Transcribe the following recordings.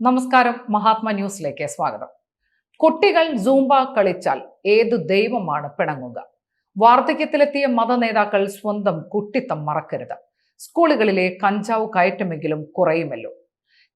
നമസ്കാരം മഹാത്മ ന്യൂസിലേക്ക് സ്വാഗതം. കുട്ടികൾ സൂംബ കളിച്ചാൽ ഏതു ദൈവമാണ് പിണങ്ങുക? വാർദ്ധക്യത്തിലെത്തിയ മത നേതാക്കൾ സ്വന്തം കുട്ടിത്തം മറക്കരുത്. സ്കൂളുകളിലെ കഞ്ചാവ് കയറ്റമെങ്കിലും കുറയുമല്ലോ.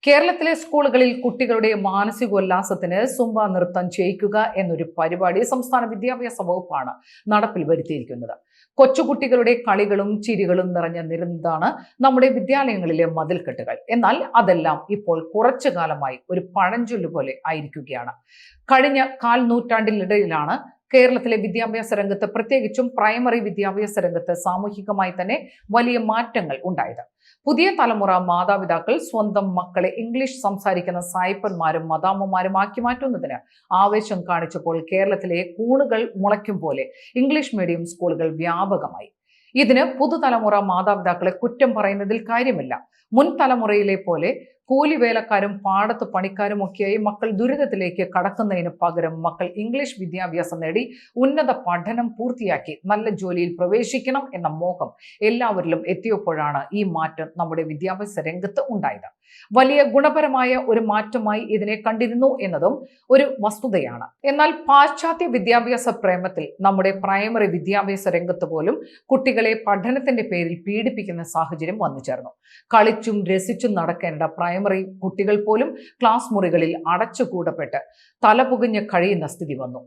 കേരളത്തിലെ സ്കൂളുകളിൽ കുട്ടികളുടെ മാനസികോല്ലാസത്തിന് സുംബ നൃത്തം ചെയ്യിക്കുക എന്നൊരു പരിപാടി സംസ്ഥാന വിദ്യാഭ്യാസ വകുപ്പാണ് നടപ്പിൽ വരുത്തിയിരിക്കുന്നത്. കൊച്ചുകുട്ടികളുടെ കളികളും ചിരികളും നിറഞ്ഞ നിരുന്നതാണ് നമ്മുടെ വിദ്യാലയങ്ങളിലെ മതിൽക്കെട്ടുകൾ. എന്നാൽ അതെല്ലാം ഇപ്പോൾ കുറച്ചു കാലമായി ഒരു പഴഞ്ചൊല്ല് പോലെ ആയിരിക്കുകയാണ്. കഴിഞ്ഞ കാൽ നൂറ്റാണ്ടിനിടയിലാണ് കേരളത്തിലെ വിദ്യാഭ്യാസ രംഗത്ത് പ്രത്യേകിച്ചും പ്രൈമറി വിദ്യാഭ്യാസ രംഗത്ത് സാമൂഹികമായി തന്നെ വലിയ മാറ്റങ്ങൾ ഉണ്ടായത്. പുതിയ തലമുറ മാതാപിതാക്കൾ സ്വന്തം മക്കളെ ഇംഗ്ലീഷ് സംസാരിക്കുന്ന സായിപ്പന്മാരും മദാമ്മമാരും ആക്കി മാറ്റുന്നതിന് ആവേശം കാണിച്ചപ്പോൾ കേരളത്തിലെ കൂണുകൾ മുളയ്ക്കും പോലെ ഇംഗ്ലീഷ് മീഡിയം സ്കൂളുകൾ വ്യാപകമായി. ഇതിന് പുതുതലമുറ മാതാപിതാക്കളെ കുറ്റം പറയുന്നതിൽ കാര്യമില്ല. മുൻ തലമുറയിലെ പോലെ കൂലി വേലക്കാരും പാടത്ത് പണിക്കാരും ഒക്കെയായി മക്കൾ ദുരിതത്തിലേക്ക് കടക്കുന്നതിന് പകരം മക്കൾ ഇംഗ്ലീഷ് വിദ്യാഭ്യാസം നേടി ഉന്നത പഠനം പൂർത്തിയാക്കി നല്ല ജോലിയിൽ പ്രവേശിക്കണം എന്ന മോഹം എല്ലാവരിലും എത്തിയപ്പോഴാണ് ഈ മാറ്റം നമ്മുടെ വിദ്യാഭ്യാസ രംഗത്ത് ഉണ്ടായത്. വലിയ ഗുണപരമായ ഒരു മാറ്റമായി ഇതിനെ കണ്ടിരുന്നു എന്നതും ഒരു വസ്തുതയാണ്. എന്നാൽ പാശ്ചാത്യ വിദ്യാഭ്യാസ പ്രേമത്തിൽ നമ്മുടെ പ്രൈമറി വിദ്യാഭ്യാസ രംഗത്ത് പോലും കുട്ടികളെ പഠനത്തിന്റെ പേരിൽ പീഡിപ്പിക്കുന്ന സാഹചര്യം വന്നു ചേർന്നു. കളിച്ചും രസിച്ചും നടക്കേണ്ട പ്രൈമറി കുട്ടികൾ പോലും ക്ലാസ് മുറികളിൽ അടച്ചുകൂടപ്പെട്ട് തലപുകഞ്ഞ് കഴിയുന്ന സ്ഥിതി വന്നു.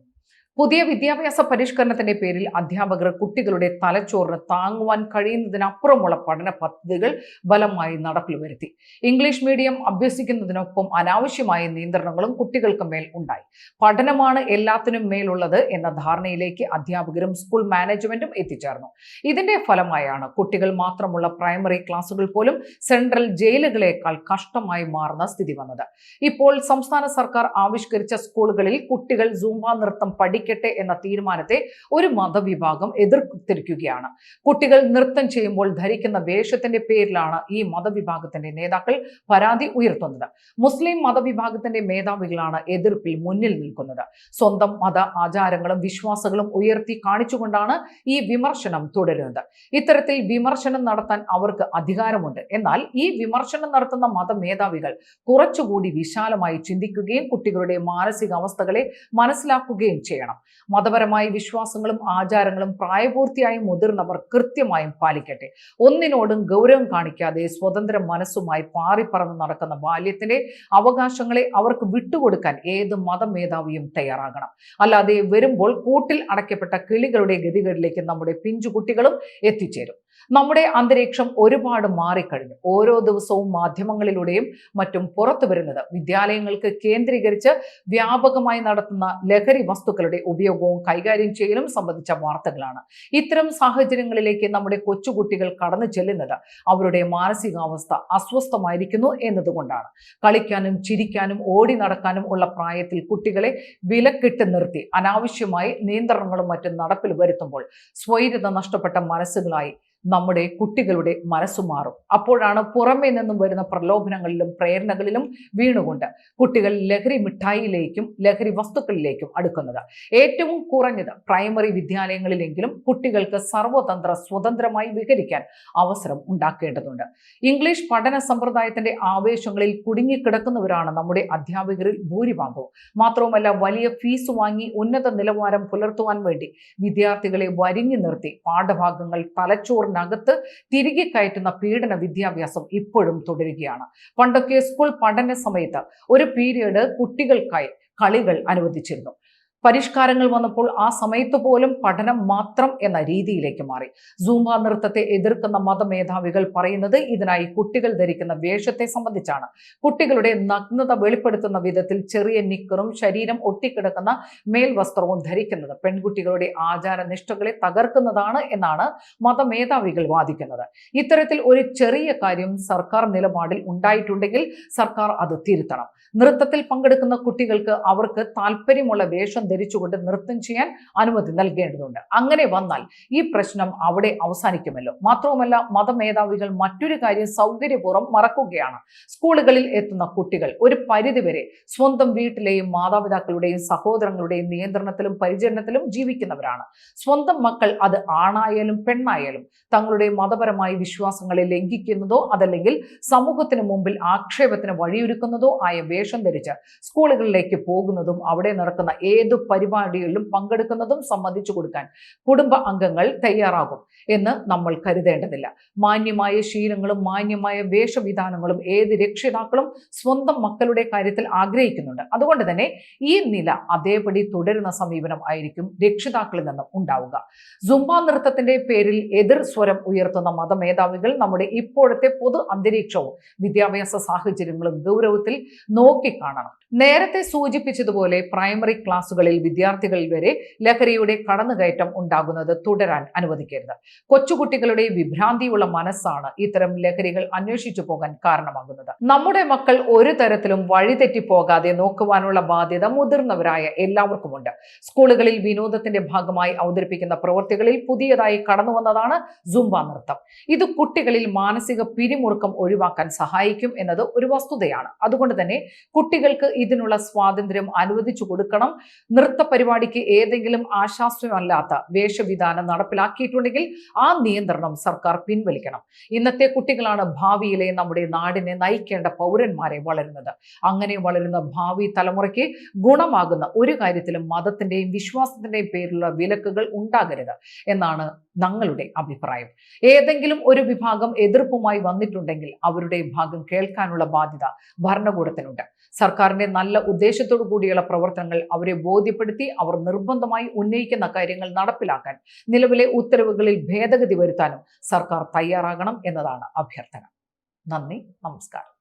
പുതിയ വിദ്യാഭ്യാസ പരിഷ്കരണത്തിന്റെ പേരിൽ അധ്യാപകർ കുട്ടികളുടെ തലച്ചോറിന് താങ്ങുവാൻ കഴിയുന്നതിനപ്പുറമുള്ള പഠന പദ്ധതികൾ ബലമായി നടപ്പിൽ വരുത്തി. ഇംഗ്ലീഷ് മീഡിയം അഭ്യസിക്കുന്നതിനൊപ്പം അനാവശ്യമായ നിയന്ത്രണങ്ങളും കുട്ടികൾക്ക് മേൽ ഉണ്ടായി. പഠനമാണ് എല്ലാത്തിനും മേലുള്ളത് എന്ന ധാരണയിലേക്ക് അധ്യാപകരും സ്കൂൾ മാനേജ്മെന്റും എത്തിച്ചേർന്നു. ഇതിന്റെ ഫലമായാണ് കുട്ടികൾ മാത്രമുള്ള പ്രൈമറി ക്ലാസുകൾ പോലും സെൻട്രൽ ജയിലുകളേക്കാൾ കഷ്ടമായി മാറുന്ന സ്ഥിതി വന്നത്. ഇപ്പോൾ സംസ്ഥാന സർക്കാർ ആവിഷ്കരിച്ച സ്കൂളുകളിൽ കുട്ടികൾ സൂംബ നൃത്തം പഠിക്കട്ടെ എന്ന തീരുമാനത്തെ ഒരു മതവിഭാഗം എതിർത്തിരിക്കുകയാണ്. കുട്ടികൾ നൃത്തം ചെയ്യുമ്പോൾ ധരിക്കുന്ന വേഷത്തിന്റെ പേരിലാണ് ഈ മതവിഭാഗത്തിന്റെ നേതാക്കൾ പരാതി ഉയർത്തുന്നത്. മുസ്ലിം മതവിഭാഗത്തിന്റെ മേധാവികളാണ് എതിർപ്പിൽ മുന്നിൽ നിൽക്കുന്നത്. സ്വന്തം മത ആചാരങ്ങളും വിശ്വാസങ്ങളും ഉയർത്തി കാണിച്ചുകൊണ്ടാണ് ഈ വിമർശനം തുടരുന്നത്. ഇത്തരത്തിൽ വിമർശനം നടത്താൻ അവർക്ക് അധികാരമുണ്ട്. എന്നാൽ ഈ വിമർശനം നടത്തുന്ന മതമേധാവികൾ കുറച്ചുകൂടി വിശാലമായി ചിന്തിക്കുകയും കുട്ടികളുടെ മാനസികാവസ്ഥകളെ മനസ്സിലാക്കുകയും ചെയ്യണം. മതപരമായ വിശ്വാസങ്ങളും ആചാരങ്ങളും പ്രായപൂർത്തിയായും മുതിർന്നവർ കൃത്യമായും പാലിക്കട്ടെ. ഒന്നിനോടും ഗൗരവം കാണിക്കാതെ സ്വതന്ത്ര മനസ്സുമായി പാറിപ്പറന്ന് നടക്കുന്ന ബാല്യത്തിലെ അവകാശങ്ങളെ അവർക്ക് വിട്ടുകൊടുക്കാൻ ഏത് മതമേധാവിയും തയ്യാറാകണം. അല്ലാതെ വരുമ്പോൾ കൂട്ടിൽ അടയ്ക്കപ്പെട്ട കിളികളുടെ ഗതികളിലേക്ക് നമ്മുടെ പിഞ്ചുകുട്ടികളും എത്തിച്ചേരും. നമ്മുടെ അന്തരീക്ഷം ഒരുപാട് മാറിക്കഴിഞ്ഞു. ഓരോ ദിവസവും മാധ്യമങ്ങളിലൂടെയും മറ്റും പുറത്തു വരുന്നത്. വിദ്യാലയങ്ങൾക്ക് കേന്ദ്രീകരിച്ച് വ്യാപകമായി നടത്തുന്ന ലഹരി വസ്തുക്കളുടെ ഉപയോഗവും കൈകാര്യം ചെയ്യലും സംബന്ധിച്ച വാർത്തകളാണ്. ഇത്തരം സാഹചര്യങ്ങളിലേക്ക് നമ്മുടെ കൊച്ചുകുട്ടികൾ കടന്നു ചെല്ലുന്നത് അവരുടെ മാനസികാവസ്ഥ അസ്വസ്ഥമായിരിക്കുന്നു എന്നതുകൊണ്ടാണ്. കളിക്കാനും ചിരിക്കാനും ഓടി നടക്കാനും ഉള്ള പ്രായത്തിൽ കുട്ടികളെ വിലക്കിട്ട് നിർത്തി അനാവശ്യമായി നിയന്ത്രണങ്ങളും മറ്റും നടപ്പിൽ വരുത്തുമ്പോൾ സ്വൈര്യത നഷ്ടപ്പെട്ട മനസ്സുകളായി നമ്മുടെ കുട്ടികളുടെ മനസ്സു മാറും. അപ്പോഴാണ് പുറമേ നിന്നും വരുന്ന പ്രലോഭനങ്ങളിലും പ്രേരണകളിലും വീണുകൊണ്ട് കുട്ടികൾ ലഹരി മിഠായിയിലേക്കും ലഹരി വസ്തുക്കളിലേക്കും അടുക്കുന്നത്. ഏറ്റവും കുറഞ്ഞത് പ്രൈമറി വിദ്യാലയങ്ങളിലെങ്കിലും കുട്ടികൾക്ക് സർവതന്ത്ര സ്വതന്ത്രമായി വിഹരിക്കാൻ അവസരം ഉണ്ടാക്കേണ്ടതുണ്ട്. ഇംഗ്ലീഷ് പഠന സമ്പ്രദായത്തിന്റെ ആവേശങ്ങളിൽ കുടുങ്ങിക്കിടക്കുന്നവരാണ് നമ്മുടെ അധ്യാപകരിൽ ഭൂരിഭാഗവും. മാത്രവുമല്ല വലിയ ഫീസ് വാങ്ങി ഉന്നത നിലവാരം പുലർത്തുവാൻ വേണ്ടി വിദ്യാർത്ഥികളെ വരിഞ്ഞു നിർത്തി പാഠഭാഗങ്ങൾ തലച്ചോറിനകത്ത് തിരികെ കയറ്റുന്ന പീഡന വിദ്യാഭ്യാസം ഇപ്പോഴും തുടരുകയാണ്. പണ്ടൊക്കെ സ്കൂൾ പഠന സമയത്ത് ഒരു പീരീഡ് കുട്ടികൾക്കായി കളികൾ അനുവദിച്ചിരുന്നു. പരിഷ്കാരങ്ങൾ വന്നപ്പോൾ ആ സമയത്ത് പോലും പഠനം മാത്രം എന്ന രീതിയിലേക്ക് മാറി. സൂംബ നൃത്തത്തെ എതിർക്കുന്ന മതമേധാവികൾ പറയുന്നത് ഇതിനായി കുട്ടികൾ ധരിക്കുന്ന വേഷത്തെ സംബന്ധിച്ചാണ്. കുട്ടികളുടെ നഗ്നത വെളിപ്പെടുത്തുന്ന വിധത്തിൽ ചെറിയ നിക്കറും ശരീരം ഒട്ടിക്കിടക്കുന്ന മേൽവസ്ത്രവും ധരിക്കുന്നത് പെൺകുട്ടികളുടെ ആചാരനിഷ്ഠകളെ തകർക്കുന്നതാണ് എന്നാണ് മതമേധാവികൾ വാദിക്കുന്നത്. ഇത്തരത്തിൽ ഒരു ചെറിയ കാര്യം സർക്കാർ നിലപാടിൽ ഉണ്ടായിട്ടുണ്ടെങ്കിൽ സർക്കാർ അത് തിരുത്തണം. നൃത്തത്തിൽ പങ്കെടുക്കുന്ന കുട്ടികൾക്ക് അവർക്ക് താല്പര്യമുള്ള വേഷം ധരിച്ചുകൊണ്ട് നൃത്തം ചെയ്യാൻ അനുമതി നൽകേണ്ടതുണ്ട്. അങ്ങനെ വന്നാൽ ഈ പ്രശ്നം അവിടെ അവസാനിക്കുമല്ലോ. മാത്രവുമല്ല മതമേധാവികൾ മറ്റൊരു കാര്യം സൗകര്യപൂർവം മറക്കുകയാണ്. സ്കൂളുകളിൽ എത്തുന്ന കുട്ടികൾ ഒരു പരിധിവരെ സ്വന്തം വീട്ടിലെയും മാതാപിതാക്കളുടെയും സഹോദരങ്ങളുടെയും നിയന്ത്രണത്തിലും പരിചരണത്തിലും ജീവിക്കുന്നവരാണ്. സ്വന്തം മക്കൾ അത് ആണായാലും പെണ്ണായാലും തങ്ങളുടെ മതപരമായ വിശ്വാസങ്ങളെ ലംഘിക്കുന്നതോ അതല്ലെങ്കിൽ സമൂഹത്തിന് മുമ്പിൽ ആക്ഷേപത്തിന് വഴിയൊരുക്കുന്നതോ ആയ വേഷം ധരിച്ച് സ്കൂളുകളിലേക്ക് പോകുന്നതും അവിടെ നടക്കുന്ന ഏതു പരിപാടികളിലും പങ്കെടുക്കുന്നതും സമ്മതിച്ചു കൊടുക്കാൻ കുടുംബ അംഗങ്ങൾ തയ്യാറാകും എന്ന് നമ്മൾ കരുതേണ്ടതില്ല. മാന്യമായ ശീലങ്ങളും മാന്യമായ വേഷവിധാനങ്ങളും ഏത് രക്ഷിതാക്കളും സ്വന്തം മക്കളുടെ കാര്യത്തിൽ ആഗ്രഹിക്കുന്നുണ്ട്. അതുകൊണ്ട് തന്നെ ഈ നില അതേപടി തുടരുന്ന സമീപനം ആയിരിക്കും രക്ഷിതാക്കളിൽ നിന്നും ഉണ്ടാവുക. സുംബ നൃത്തത്തിന്റെ പേരിൽ എതിർ സ്വരം ഉയർത്തുന്ന മതമേധാവികൾ നമ്മുടെ ഇപ്പോഴത്തെ പൊതു അന്തരീക്ഷവും വിദ്യാഭ്യാസ സാഹചര്യങ്ങളും ഗൗരവത്തിൽ നോക്കിക്കാണണം. നേരത്തെ സൂചിപ്പിച്ചതുപോലെ പ്രൈമറി ക്ലാസ്സുകളിൽ വിദ്യാർത്ഥികൾ വരെ ലഹരിയുടെ കടന്നുകയറ്റം ഉണ്ടാകുന്നത് തുടരാൻ അനുവദിക്കരുത്. കൊച്ചുകുട്ടികളുടെ വിഭ്രാന്തിയുള്ള മനസ്സാണ് ഇത്തരം ലഹരികൾ അന്വേഷിച്ചു പോകാൻ കാരണമാകുന്നത്. നമ്മുടെ മക്കൾ ഒരു തരത്തിലും വഴിതെറ്റി പോകാതെ നോക്കുവാനുള്ള ബാധ്യത മുതിർന്നവരായ എല്ലാവർക്കുമുണ്ട്. സ്കൂളുകളിൽ വിനോദത്തിന്റെ ഭാഗമായി അവതരിപ്പിക്കുന്ന പ്രവൃത്തികളിൽ പുതിയതായി കടന്നു വന്നതാണ് നൃത്തം. ഇത് കുട്ടികളിൽ മാനസിക പിരിമുറുക്കം ഒഴിവാക്കാൻ സഹായിക്കും എന്നത് ഒരു വസ്തുതയാണ്. അതുകൊണ്ട് തന്നെ കുട്ടികൾക്ക് ഇതിനുള്ള സ്വാതന്ത്ര്യം അനുവദിച്ചു കൊടുക്കണം. നൃത്ത പരിപാടിക്ക് ഏതെങ്കിലും ആശാസ്യമല്ലാത്ത വേഷവിധാനം നടപ്പിലാക്കിയിട്ടുണ്ടെങ്കിൽ ആ നിയന്ത്രണം സർക്കാർ പിൻവലിക്കണം. ഇന്നത്തെ കുട്ടികളാണ് ഭാവിയിലെ നമ്മുടെ നാടിനെ നയിക്കേണ്ട പൗരന്മാരെ വളരുന്നത്. അങ്ങനെ വളരുന്ന ഭാവി തലമുറയ്ക്ക് ഗുണമാകുന്ന ഒരു കാര്യത്തിലും മതത്തിന്റെയും വിശ്വാസത്തിന്റെയും പേരിലുള്ള വിലക്കുകൾ ഉണ്ടാകരുത് എന്നാണ് ഞങ്ങളുടെ അഭിപ്രായം. ഏതെങ്കിലും ഒരു വിഭാഗം എതിർപ്പുമായി വന്നിട്ടുണ്ടെങ്കിൽ അവരുടെ ഭാഗം കേൾക്കാനുള്ള ബാധ്യത ഭരണകൂടത്തിനുണ്ട്. സർക്കാരിന്റെ നല്ല ഉദ്ദേശത്തോടു കൂടിയുള്ള പ്രവർത്തനങ്ങൾ അവരെ ബോധ്യപ്പെടുത്തി അവർ നിർബന്ധമായി ഉന്നയിക്കുന്ന കാര്യങ്ങൾ നടപ്പിലാക്കാൻ നിലവിലെ ഉത്തരവുകളിൽ ഭേദഗതി വരുത്താനും സർക്കാർ തയ്യാറാകണം എന്നതാണ് അഭ്യർത്ഥന. നന്ദി നമസ്കാരം.